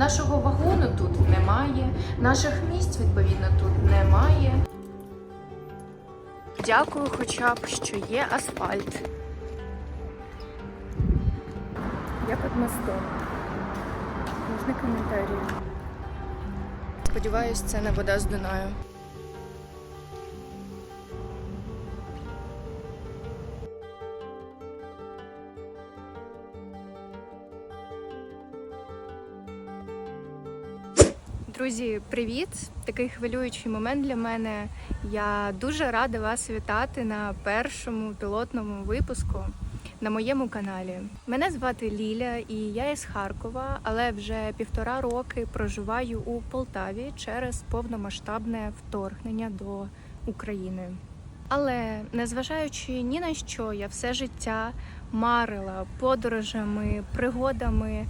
Нашого вагону тут немає, наших місць відповідно тут немає. Дякую, хоча б що є асфальт. Я під мостом. Можна коментарі. Сподіваюсь, це не вода з Дунаю. Друзі, привіт! Такий хвилюючий момент для мене. Я дуже рада вас вітати на першому пілотному випуску на моєму каналі. Мене звати Ліля, і я із Харкова, але вже півтора роки проживаю у Полтаві через повномасштабне вторгнення до України. Але незважаючи ні на що, я все життя марила подорожами, пригодами.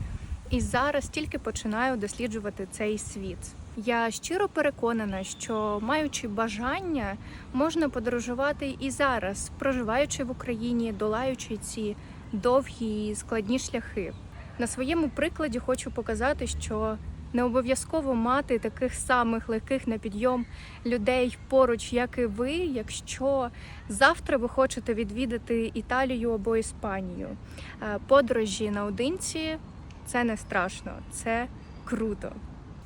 І зараз тільки починаю досліджувати цей світ. Я щиро переконана, що маючи бажання, можна подорожувати і зараз, проживаючи в Україні, долаючи ці довгі і складні шляхи. На своєму прикладі хочу показати, що не обов'язково мати таких самих легких на підйом людей поруч, як і ви, якщо завтра ви хочете відвідати Італію або Іспанію. Е, Подорожі наодинці це не страшно, це круто.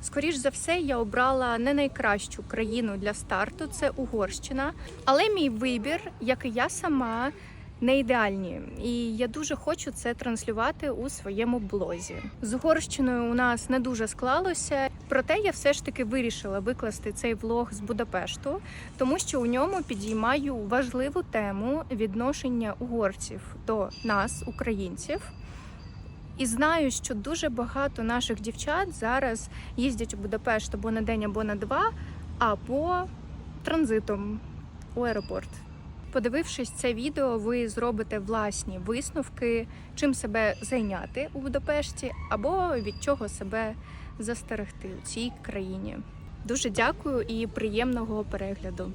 Скоріш за все, я обрала не найкращу країну для старту це Угорщина, але мій вибір, як і я сама, не ідеальні. І я дуже хочу це транслювати у своєму блозі. З Угорщиною у нас не дуже склалося, проте я все ж таки вирішила викласти цей влог з Будапешту, тому що у ньому підіймаю важливу тему відношення угорців до нас, українців. І знаю, що дуже багато наших дівчат зараз їздять у Будапешт або на день, або на два, або транзитом у аеропорт. Подивившись це відео, ви зробите власні висновки, чим себе зайняти у Будапешті, або від чого себе застерегти у цій країні. Дуже дякую і приємного перегляду.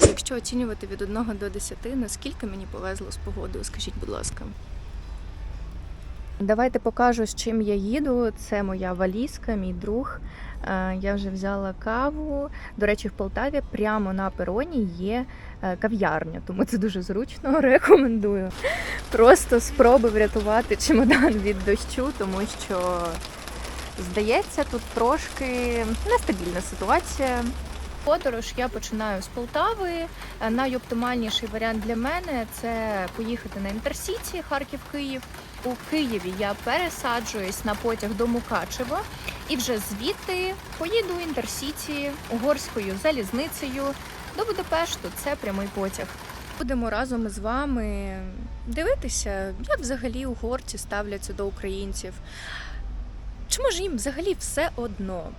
Якщо оцінювати від 1 до 10, наскільки мені повезло з погодою, скажіть, будь ласка. Давайте покажу, з чим я їду. Це моя валізка, мій друг. Е, Я вже взяла каву. До речі, в Полтаві прямо на пероні є е, кав'ярня, тому це дуже зручно. Рекомендую. Просто спроби врятувати чемодан від дощу, тому що здається, тут трошки нестабільна ситуація. Подорож я починаю з Полтави. Е, Найоптимальніший варіант для мене це поїхати на інтерсіті Харків-Київ. У Києві я пересаджуюсь на потяг до Мукачева і вже звідти поїду інтерсіті угорською залізницею до Будапешту. Це прямий потяг. Будемо разом з вами дивитися, як взагалі угорці ставляться до українців. Чи може їм взагалі все одно?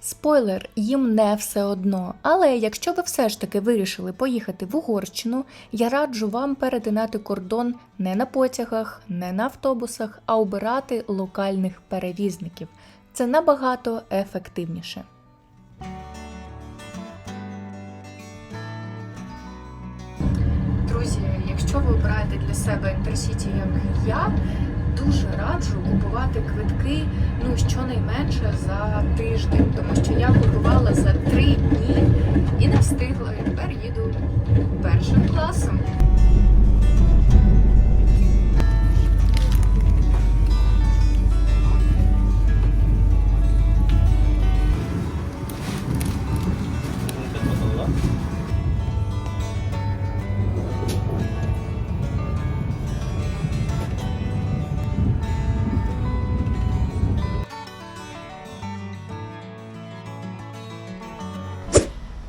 Спойлер, їм не все одно. Але якщо ви все ж таки вирішили поїхати в Угорщину, я раджу вам перетинати кордон не на потягах, не на автобусах, а обирати локальних перевізників. Це набагато ефективніше. Друзі, якщо ви обираєте для себе інтерсіті, як я, дуже раджу купувати квитки ну щонайменше за тиждень, тому що я купувала за три дні і не встигла. І тепер їду першим класом.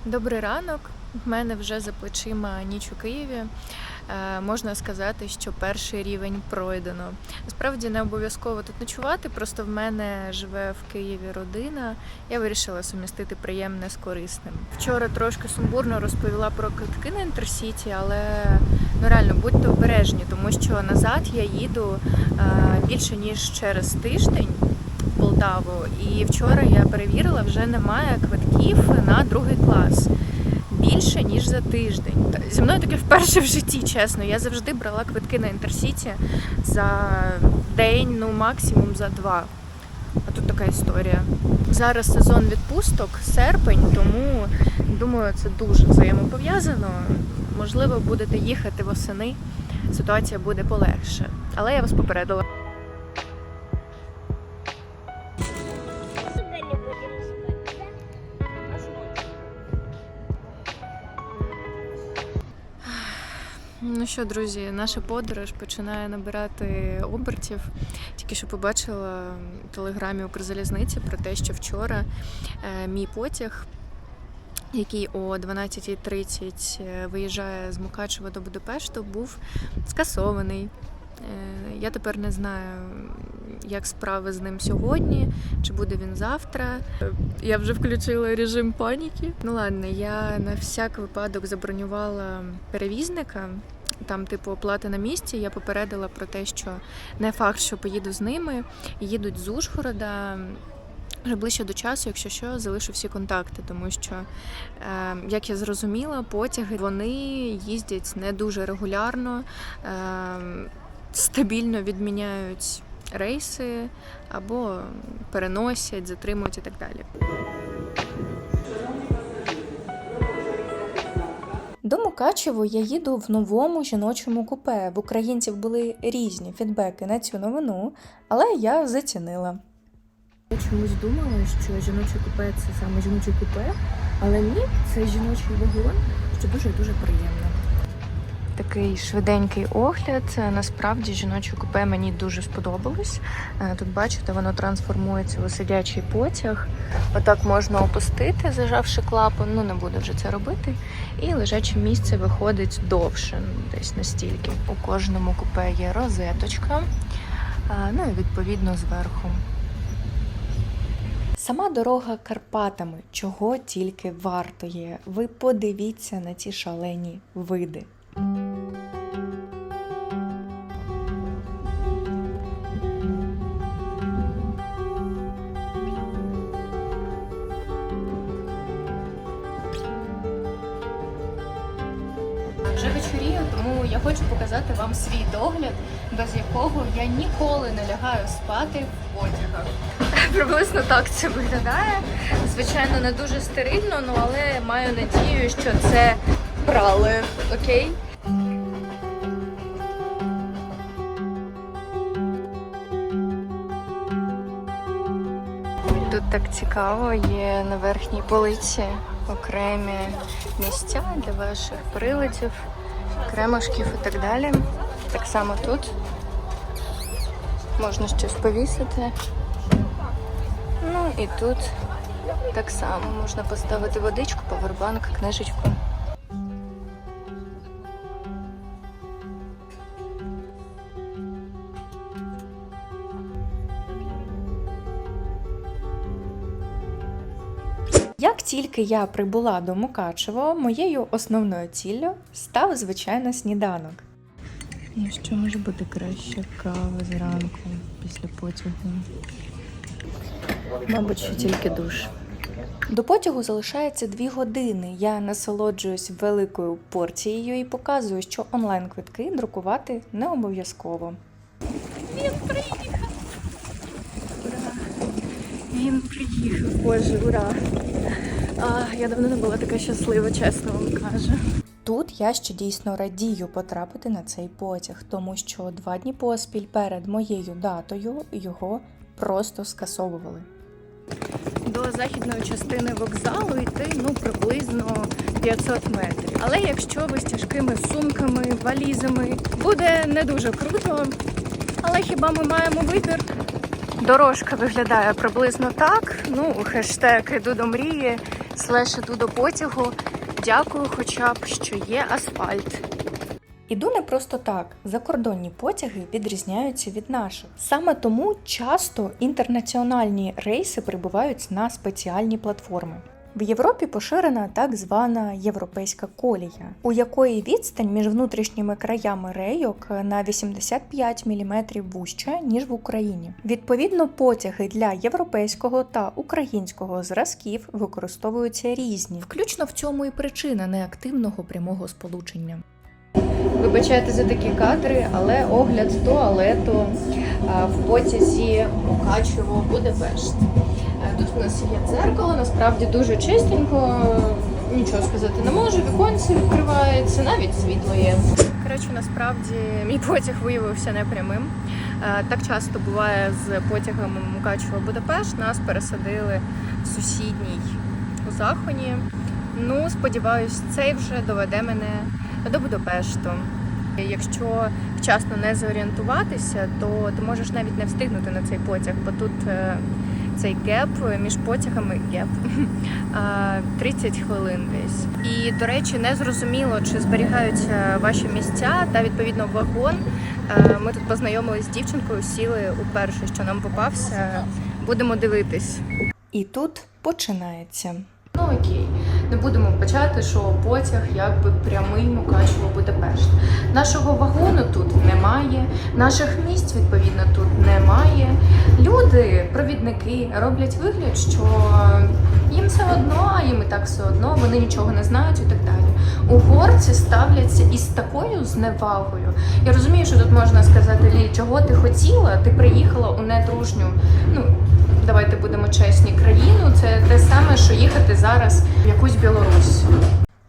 Добрий ранок. В мене вже за плечима ніч у Києві. Е, можна сказати, що перший рівень пройдено. Насправді не обов'язково тут ночувати, просто в мене живе в Києві родина. Я вирішила сумістити приємне з корисним. Вчора трошки сумбурно розповіла про квитки на інтерсіті, але ну реально будьте обережні, тому що назад я їду е, більше ніж через тиждень. Полтаву, і вчора я перевірила, вже немає квитків на другий клас більше ніж за тиждень. Зі мною таке вперше в житті, чесно. Я завжди брала квитки на інтерсіті за день, ну максимум за два. А тут така історія. Зараз сезон відпусток, серпень, тому думаю, це дуже взаємопов'язано. Можливо, будете їхати восени, ситуація буде полегше. Але я вас попередила. Ну що, друзі, наша подорож починає набирати обертів. Тільки що побачила в телеграмі Укрзалізниці про те, що вчора е, мій потяг, який о 12.30 е, виїжджає з Мукачева до Будапешту, був скасований. Е, Я тепер не знаю, як справи з ним сьогодні, чи буде він завтра. Я вже включила режим паніки. Ну ладно, я на всяк випадок забронювала перевізника. Там, типу, оплата на місці. Я попередила про те, що не факт, що поїду з ними. Їдуть з Ужгорода. Вже ближче до часу, якщо що, залишу всі контакти, тому що, е, як я зрозуміла, потяги вони їздять не дуже регулярно, е, стабільно відміняють рейси або переносять, затримують і так далі. До Мукачево я їду в новому жіночому купе. В українців були різні фідбеки на цю новину, але я зацінила. Я чомусь думала, що жіноче купе це саме жіноче купе, але ні, це жіночий вагон, що дуже дуже приємно. Такий швиденький огляд. Насправді жіноче купе мені дуже сподобалось. Е, Тут бачите, воно трансформується у сидячий потяг. Отак можна опустити, зажавши клапан. Ну не буду вже це робити. І лежаче місце виходить довше, ну, десь настільки. У кожному купе є розеточка. е, Ну і відповідно зверху. Сама дорога Карпатами, чого тільки варто є. Ви подивіться на ці шалені види. Вам свій догляд, без якого я ніколи не лягаю спати в потягах. Приблизно так це виглядає. Звичайно, не дуже стерильно, ну але маю надію, що це прали. Окей? Тут так цікаво, є на верхній полиці окремі місця для ваших приладів, кремушків і так далі. Так само тут можна щось повісити. Ну і тут так само можна поставити водичку, павербанк, книжечку. Тільки я прибула до Мукачево, моєю основною ціллю став звичайно сніданок. Ну що може бути краще кава зранку після потягу? Мабуть, що тільки душ. До потягу залишається дві години. Я насолоджуюсь великою порцією і показую, що онлайн-квитки друкувати не обов'язково. Він приїхав! Ура! Він приїхав, боже, ура! А, я давно не була така щаслива, чесно вам кажу. Тут я ще дійсно радію потрапити на цей потяг, тому що два дні поспіль перед моєю датою його просто скасовували. До західної частини вокзалу йти ну приблизно 500 метрів. Але якщо ви з тяжкими сумками, валізами, буде не дуже круто. Але хіба ми маємо вибір? Дорожка виглядає приблизно так. Ну, хештег іду до мрії, слеш іду до потягу. Дякую, хоча б що є асфальт. Іду не просто так. Закордонні потяги відрізняються від наших. Саме тому часто інтернаціональні рейси прибувають на спеціальні платформи. В Європі поширена так звана європейська колія, у якої відстань між внутрішніми краями рейок на 85 мм вужча, ніж в Україні. Відповідно, потяги для європейського та українського зразків використовуються різні. Включно в цьому і причина неактивного прямого сполучення. Вибачайте за такі кадри, але огляд туалету в потязі Мукачево Будапешт. Тут в нас є дзеркало, насправді дуже чистенько, нічого сказати не можу, віконце відкривається, навіть світло є. Коротше, насправді мій потяг виявився непрямим. Е, Так часто буває з потягами Мукачево Будапешт. Нас пересадили в сусідній у Захоні. Ну, сподіваюсь, цей вже доведе мене до Будапешту. Якщо вчасно не зорієнтуватися, то ти можеш навіть не встигнути на цей потяг, бо тут е, цей геп між потягами геп 30 хвилин десь. І, до речі, не зрозуміло, чи зберігаються ваші місця та відповідно вагон. Е, Ми тут познайомились з дівчинкою, сіли у перший, що нам попався. Будемо дивитись. І тут починається. Ну окей, не будемо почати, що потяг якби прямий Мукачево Будапешт. Нашого вагону тут немає, наших місць відповідно тут немає. Люди, провідники, роблять вигляд, що їм все одно, а їм і так все одно, вони нічого не знають і так далі. Угорці ставляться із такою зневагою. Я розумію, що тут можна сказати, Ліль, чого ти хотіла? Ти приїхала у недружню. Ну давайте будемо чесні, країну. Це те саме, що їхати зараз в якусь Білорусь.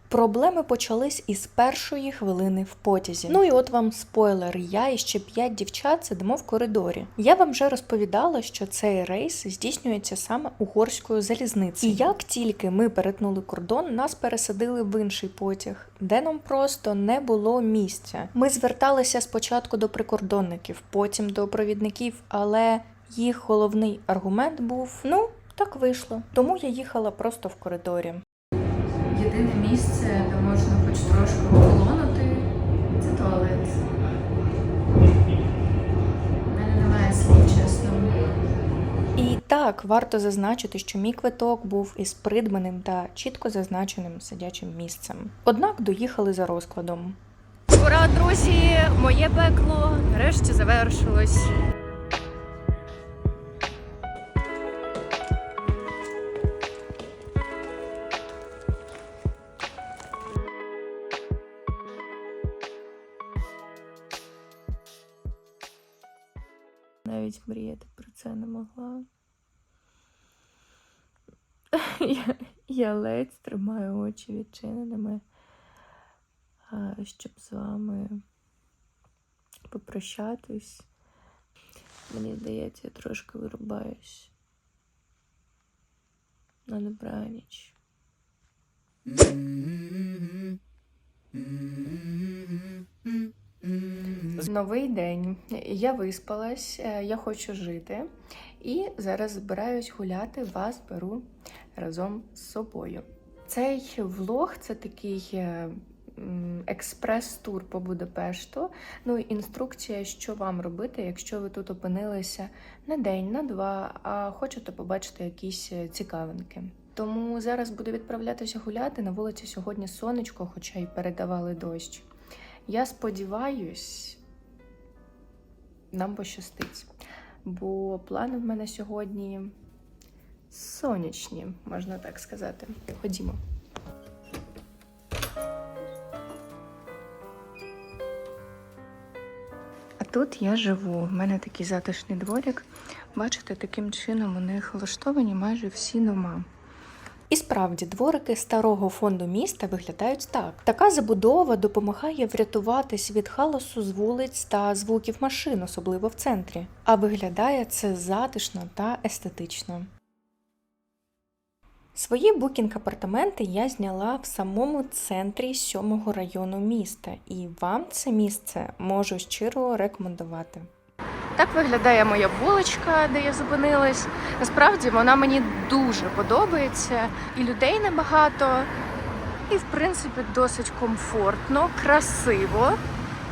Проблеми почались із першої хвилини в потязі. Ну і от вам спойлер: я і ще п'ять дівчат сидимо в коридорі. Я вам вже розповідала, що цей рейс здійснюється саме угорською залізницею. І як тільки ми перетнули кордон, нас пересадили в інший потяг, де нам просто не було місця. Ми зверталися спочатку до прикордонників, потім до провідників, але їх головний аргумент був: ну так вийшло. Тому я їхала просто в коридорі. Єдине місце, де можна хоч трошки охолонути, це туалет. У мене немає слів, чесно. І так, варто зазначити, що мій квиток був із придбаним та чітко зазначеним сидячим місцем. Однак доїхали за розкладом. Ура, друзі! Моє пекло нарешті завершилось. Навіть мріяти про це не могла. Я, я ледь тримаю очі відчиненими щоб з вами попрощатись. Мені здається, я трошки вирубаюсь. На добраніч. Новий день. Я виспалась, е, я хочу жити. І зараз збираюсь гуляти, вас беру разом з собою. Цей влог це такий е, експрес-тур по Будапешту. Ну інструкція, що вам робити, якщо ви тут опинилися на день, на два, а хочете побачити якісь е, цікавинки. Тому зараз буду відправлятися гуляти. На вулиці сьогодні сонечко, хоча й передавали дощ. Я сподіваюсь, нам пощастить. Бо плани в мене сьогодні сонячні, можна так сказати. Ходімо. А тут я живу. В мене такий затишний дворик. Бачите, таким чином у них влаштовані майже всі дома. І справді, дворики старого фонду міста виглядають так. Така забудова допомагає врятуватись від халосу з вулиць та звуків машин, особливо в центрі. А виглядає це затишно та естетично. Свої букінг-апартаменти я зняла в самому центрі сьомого району міста, і вам це місце можу щиро рекомендувати. Так виглядає моя вуличка, де я зупинилась. Насправді вона мені дуже подобається, і людей небагато, і в принципі досить комфортно, красиво.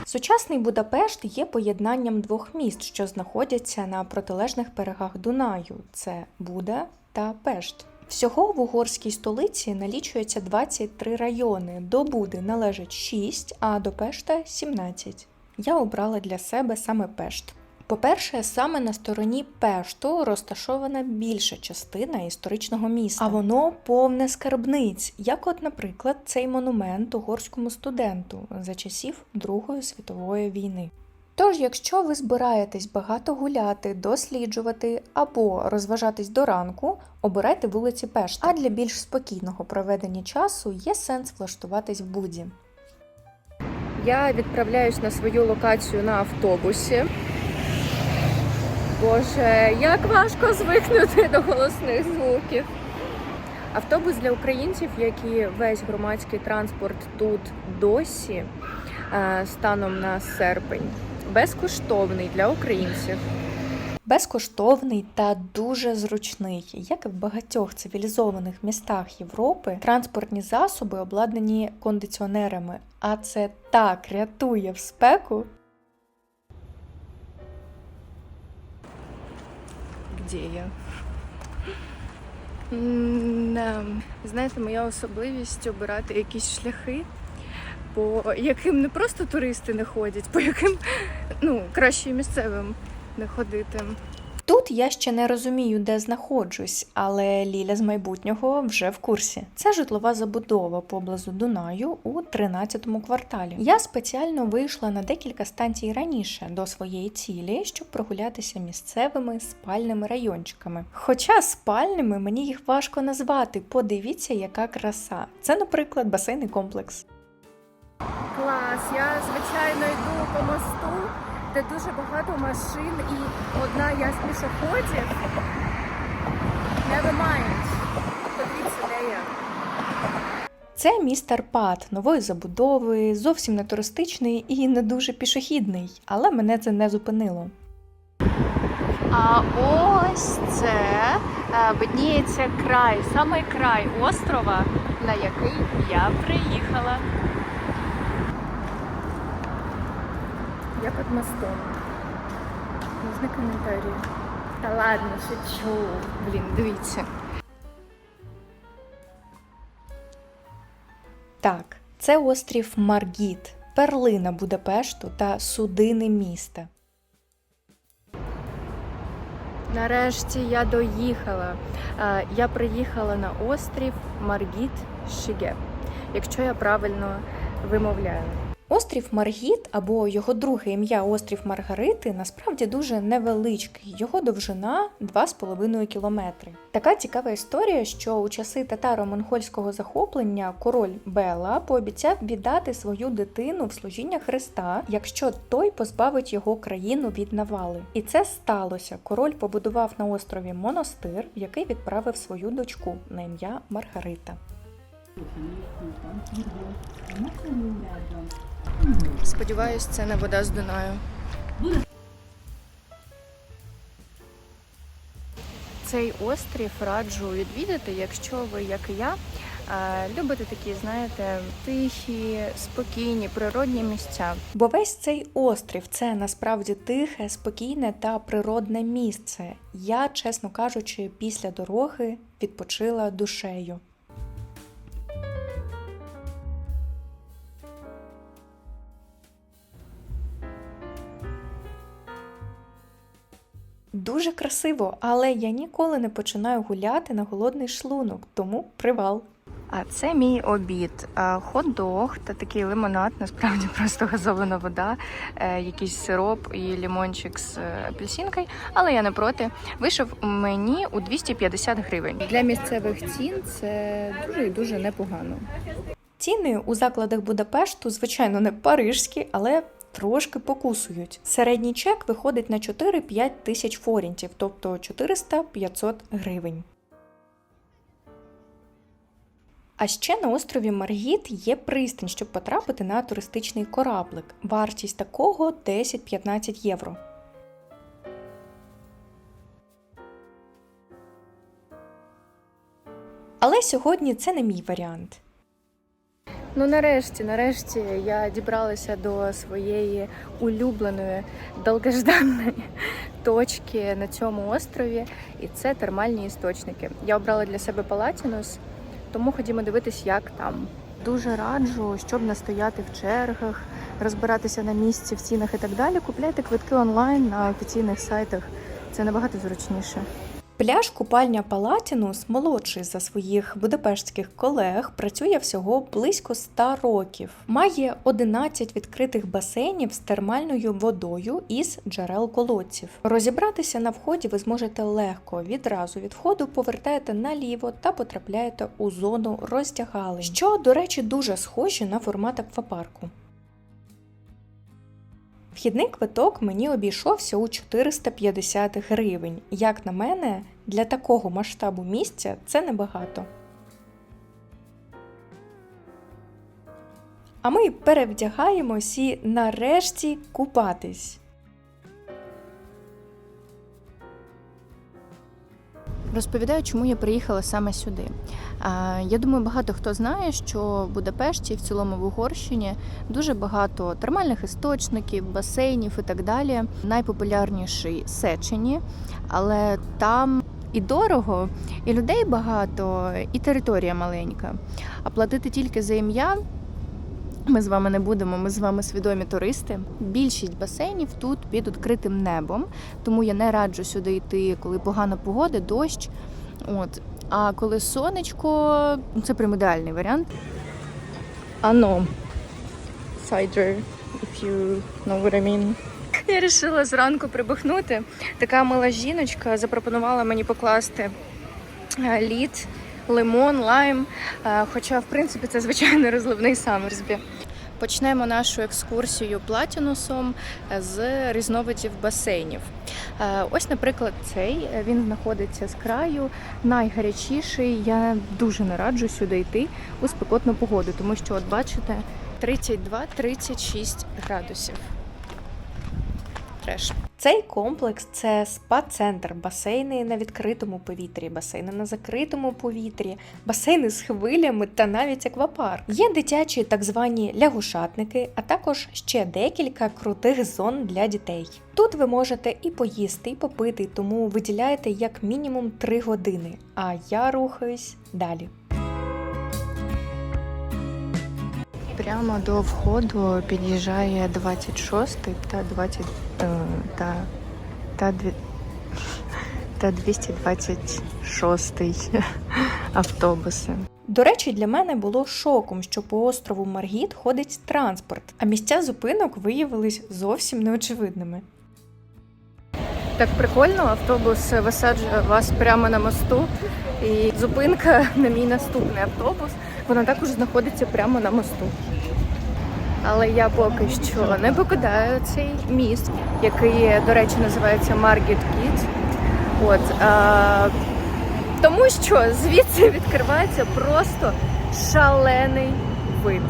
Сучасний Будапешт є поєднанням двох міст, що знаходяться на протилежних берегах Дунаю: це Буда та Пешт. Всього в угорській столиці налічується 23 райони. До Буди належить 6, а до Пешта 17. Я обрала для себе саме Пешт. По-перше, саме на стороні Пешту розташована більша частина історичного міста, а воно повне скарбниць, як, от, наприклад, цей монумент угорському студенту за часів Другої світової війни. Тож, якщо ви збираєтесь багато гуляти, досліджувати або розважатись до ранку, обирайте вулиці Пешта. А для більш спокійного проведення часу є сенс влаштуватись в Буді. Я відправляюсь на свою локацію на автобусі. Боже, як важко звикнути до голосних звуків. Автобус для українців, як і весь громадський транспорт тут досі, е, станом на серпень, безкоштовний для українців. Безкоштовний та дуже зручний, як і в багатьох цивілізованих містах Європи, транспортні засоби обладнані кондиціонерами, а це так рятує в спеку. Где я? Знаєте, моя особливість обирати якісь шляхи, по яким не просто туристи не ходять, по яким ну, краще місцевим не ходити. Тут я ще не розумію, де знаходжусь, але Ліля з майбутнього вже в курсі. Це житлова забудова поблизу Дунаю у 13-му кварталі. Я спеціально вийшла на декілька станцій раніше до своєї цілі, щоб прогулятися місцевими спальними райончиками. Хоча спальними мені їх важко назвати. Подивіться, яка краса. Це, наприклад, басейний комплекс. Клас, я звичайно йду по мосту, де дуже багато машин і одна я з пішоходів. Never mind. Подивіться, де я. Це міст Арпат, нової забудови, зовсім не туристичний і не дуже пішохідний, але мене це не зупинило. А ось це е, видніється край, саме край острова, на який я приїхала. Я під мостом. Можна коментарі? Та ладно, шучу. Блін, дивіться. Так, це острів Маргіт, перлина Будапешту та судини міста. Нарешті я доїхала. Е, Я приїхала на острів Маргіт Шіге, якщо я правильно вимовляю. Острів Маргіт або його друге ім'я острів Маргарити насправді дуже невеличкий. Його довжина 2,5 кілометри. Така цікава історія, що у часи татаро-монгольського захоплення король Бела пообіцяв віддати свою дитину в служіння Христа, якщо той позбавить його країну від навали. І це сталося. Король побудував на острові монастир, який відправив свою дочку на ім'я Маргарита. Сподіваюсь, це не вода з Дунаю. Цей острів раджу відвідати, якщо ви, як і я, е, любите такі, знаєте, тихі, спокійні, природні місця. Бо весь цей острів це насправді тихе, спокійне та природне місце. Я, чесно кажучи, після дороги відпочила душею. Дуже красиво, але я ніколи не починаю гуляти на голодний шлунок, тому привал. А це мій обід. Хот-дог та такий лимонад, насправді просто газована вода, е, якийсь сироп і лімончик з е, апельсинкою, але я не проти. Вийшов мені у 250 гривень. Для місцевих цін це дуже і дуже непогано. Ціни у закладах Будапешту, звичайно, не парижські, але трошки покусують. Середній чек виходить на 4-5 тисяч форінтів, тобто 400-500 гривень. А ще на острові Маргіт є пристань, щоб потрапити на туристичний кораблик. Вартість такого 10-15 євро. Але сьогодні це не мій варіант. Ну нарешті, нарешті я дібралася до своєї улюбленої довгожданої точки на цьому острові, і це термальні істочники. Я обрала для себе Палатінус, тому ходімо дивитись, як там. Дуже раджу, щоб не стояти в чергах, розбиратися на місці в цінах і так далі, купляйте квитки онлайн на офіційних сайтах. Це набагато зручніше. Пляж купальня Палатінус, молодший за своїх будапештських колег, працює всього близько 100 років. Має 11 відкритих басейнів з термальною водою із джерел колодців. Розібратися на вході ви зможете легко. Відразу від входу повертаєте наліво та потрапляєте у зону роздягалень, що, до речі, дуже схожі на формат аквапарку. Вхідний квиток мені обійшовся у 450 гривень. Як на мене, для такого масштабу місця це небагато. А ми перевдягаємось і нарешті купатись. Розповідаю, чому я приїхала саме сюди. Я думаю, багато хто знає, що в Будапешті, в цілому в Угорщині, дуже багато термальних істочників, басейнів і так далі. Найпопулярніший Сечені, але там і дорого, і людей багато, і територія маленька. А платити тільки за ім'я. Ми з вами не будемо, ми з вами свідомі туристи. Більшість басейнів тут під відкритим небом, тому я не раджу сюди йти, коли погана погода, дощ. От. А коли сонечко, це прям ідеальний варіант. Ано. Cider, if you know what I mean. Я вирішила зранку прибухнути. Така мила жіночка запропонувала мені покласти е, лід, лимон, лайм. Е, Хоча, в принципі, це звичайно розливний самерсбі. Почнемо нашу екскурсію платінусом з різновидів басейнів. Е, Ось, наприклад, цей е, він знаходиться з краю, найгарячіший. Я дуже не раджу сюди йти у спекотну погоду, тому що, от бачите, 32-36 градусів. Треш. Цей комплекс це спа-центр, басейни на відкритому повітрі, басейни на закритому повітрі, басейни з хвилями та навіть аквапарк. Є дитячі так звані лягушатники, а також ще декілька крутих зон для дітей. Тут ви можете і поїсти, і попити, тому виділяєте як мінімум 3 години. А я рухаюсь далі. Прямо до входу під'їжджає 26 та 20 е, та, та, дві- та 226 автобуси. До речі, для мене було шоком, що по острову Маргіт ходить транспорт, а місця зупинок виявились зовсім неочевидними. Так прикольно, автобус висаджує вас прямо на мосту. І зупинка на мій наступний автобус. Вона також знаходиться прямо на мосту. Але я поки що не покидаю цей міст, який, до речі, називається Маргет Кіт. От, а, тому що звідси відкривається просто шалений вид.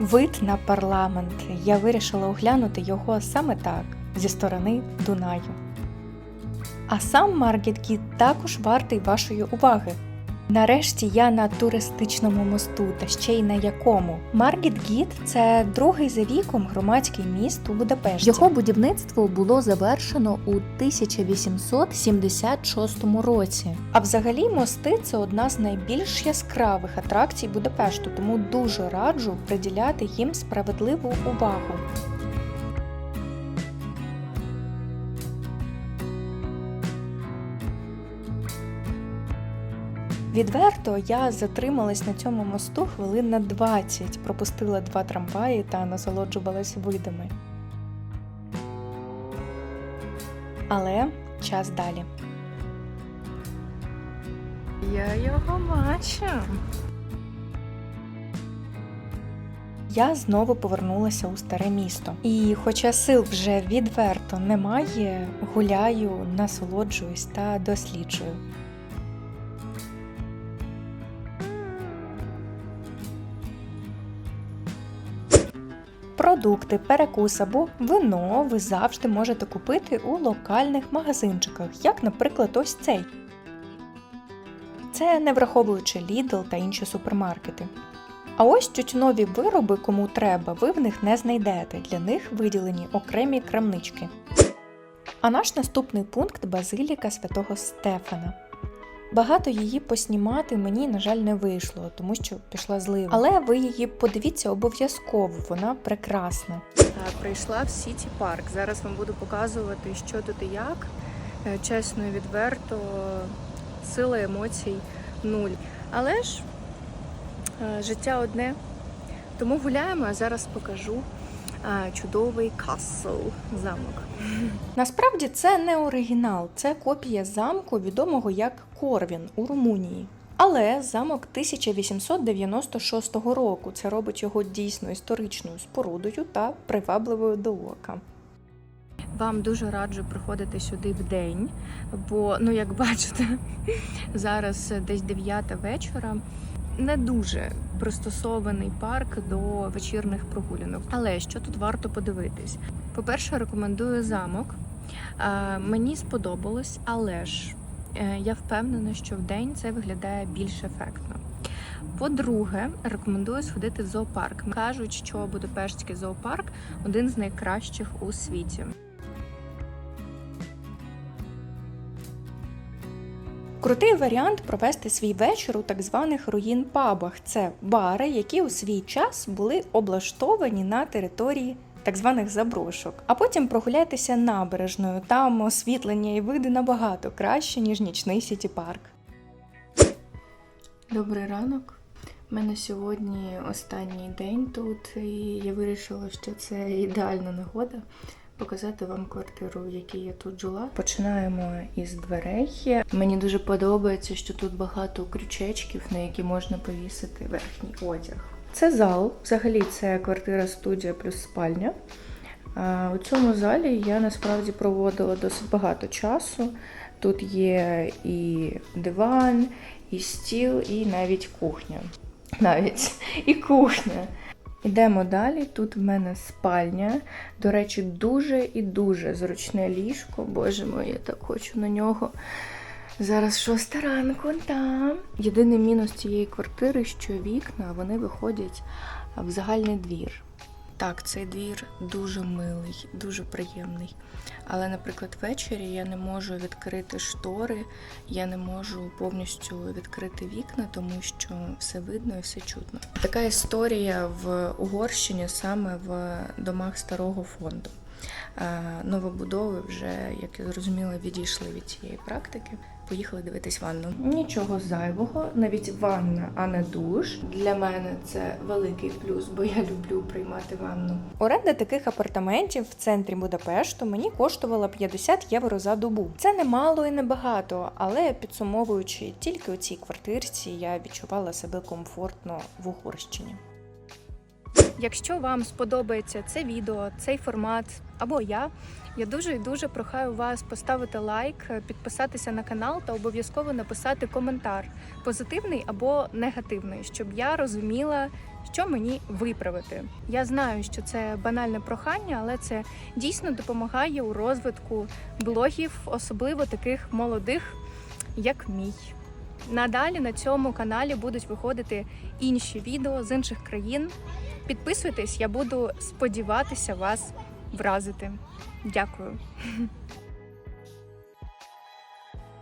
Вид на парламент. Я вирішила оглянути його саме так, зі сторони Дунаю. А сам Маргет Кіт також вартий вашої уваги. Нарешті я на туристичному мосту, та ще й на якому. Маргет Гіт це другий за віком громадський міст у Будапешті. Його будівництво було завершено у 1876 році. А взагалі мости це одна з найбільш яскравих атракцій Будапешту, тому дуже раджу приділяти їм справедливу увагу. Відверто я затрималась на цьому мосту хвилин на 20, пропустила два трамваї та насолоджувалась видами. Але час далі. Я його бачу. Я знову повернулася у старе місто. І, хоча сил вже відверто немає, гуляю, насолоджуюсь та досліджую. Продукти, перекус або вино ви завжди можете купити у локальних магазинчиках, як, наприклад, ось цей. Це не враховуючи Lidl та інші супермаркети. А ось тютюнові вироби, кому треба, ви в них не знайдете. Для них виділені окремі крамнички. А наш наступний пункт базиліка святого Стефана. Багато її поснімати мені, на жаль, не вийшло, тому що пішла злива. Але ви її подивіться обов'язково, вона прекрасна. Е, Прийшла в Сіті Парк. Зараз вам буду показувати, що тут і як. Е, Чесно і відверто, сила емоцій нуль. Але ж е, життя одне. Тому гуляємо, а зараз покажу чудовий касл замок. Насправді це не оригінал, це копія замку, відомого як Корвін у Румунії. Але замок 1896 року. Це робить його дійсно історичною спорудою та привабливою до ока. Вам дуже раджу приходити сюди в день, бо, ну як бачите, зараз десь 9 вечора. Не дуже пристосований парк до вечірних прогулянок. Але що тут варто подивитись? По-перше, рекомендую замок. Е, Мені сподобалось, але ж е, я впевнена, що в день це виглядає більш ефектно. По-друге, рекомендую сходити в зоопарк. Кажуть, що Будапештський зоопарк один з найкращих у світі. Крутий варіант провести свій вечір у так званих руїн-пабах. Це бари, які у свій час були облаштовані на території так званих заброшок. А потім прогуляйтеся набережною. Там освітлення і види набагато краще, ніж нічний сіті парк. Добрий ранок. У мене сьогодні останній день тут, і я вирішила, що це ідеальна нагода показати вам квартиру, в якій я тут жила. Починаємо із дверей. Мені дуже подобається, що тут багато крючечків, на які можна повісити верхній одяг. Це зал, взагалі це квартира студія плюс спальня. У цьому залі я насправді проводила досить багато часу. Тут є і диван, і стіл, і навіть кухня. Навіть і кухня. Ідемо далі. Тут в мене спальня. До речі, дуже і дуже зручне ліжко. Боже мой, я так хочу на нього. Зараз шоста ранку там. Єдиний мінус цієї квартири, що вікна вони виходять в загальний двір. Так, цей двір дуже милий, дуже приємний. Але, наприклад, ввечері я не можу відкрити штори, я не можу повністю відкрити вікна, тому що все видно і все чутно. Така історія в Угорщині саме в домах старого фонду. Е, Новобудови вже, як я зрозуміла, відійшли від цієї практики. Поїхали дивитись ванну. Нічого зайвого, навіть ванна, а не душ. Для мене це великий плюс, бо я люблю приймати ванну. Оренда таких апартаментів в центрі Будапешту мені коштувала 50 євро за добу. Це не мало і не багато, але підсумовуючи тільки у цій квартирці, я відчувала себе комфортно в Угорщині. Якщо вам сподобається це відео, цей формат або я, я дуже і дуже прохаю вас поставити лайк, підписатися на канал та обов'язково написати коментар, позитивний або негативний, щоб я розуміла, що мені виправити. Я знаю, що це банальне прохання, але це дійсно допомагає у розвитку блогів, особливо таких молодих, як мій. Надалі на цьому каналі будуть виходити інші відео з інших країн. Підписуйтесь, я буду сподіватися вас вразити. Дякую.